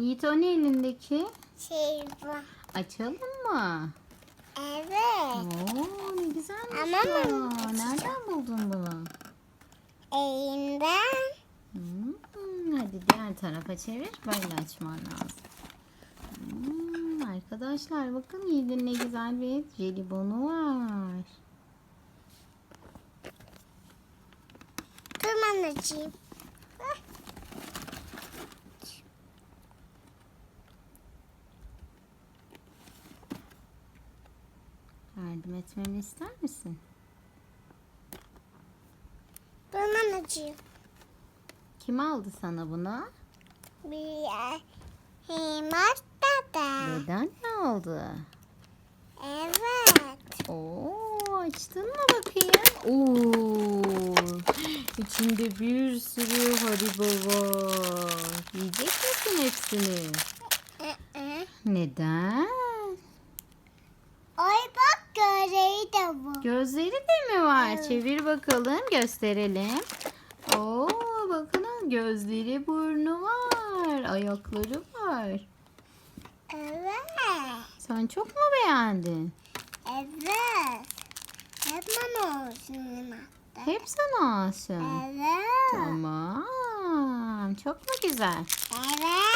Yiğit o ne elindeki? Şey bu. Açalım mı? Evet. Oo ne güzelmiş Ama bu. ben Nereden buldun bunu? Elimden. Hmm, hadi diğer tarafa çevir. Böyle açman lazım. Hmm, arkadaşlar bakın Yiğit'in ne güzel bir jelibonu var. Ben açayım. Yardım etmemi ister misin? Ben açayım. Kim aldı sana bunu? Bir Himar dada. Neden mi aldı? Evet. Oo, açtın mı bakayım? Oo, içinde bir sürü haribo var. Yiyecek misin hepsini? Neden? De bu. Gözleri de mi var? Evet. Çevir bakalım, gösterelim. Oo, bakın gözleri, burnu var, ayakları var. Evet. Sen çok mu beğendin? Evet. Hep bana olsun. Hep sana olsun. Evet. Tamam. Çok mu güzel? Evet.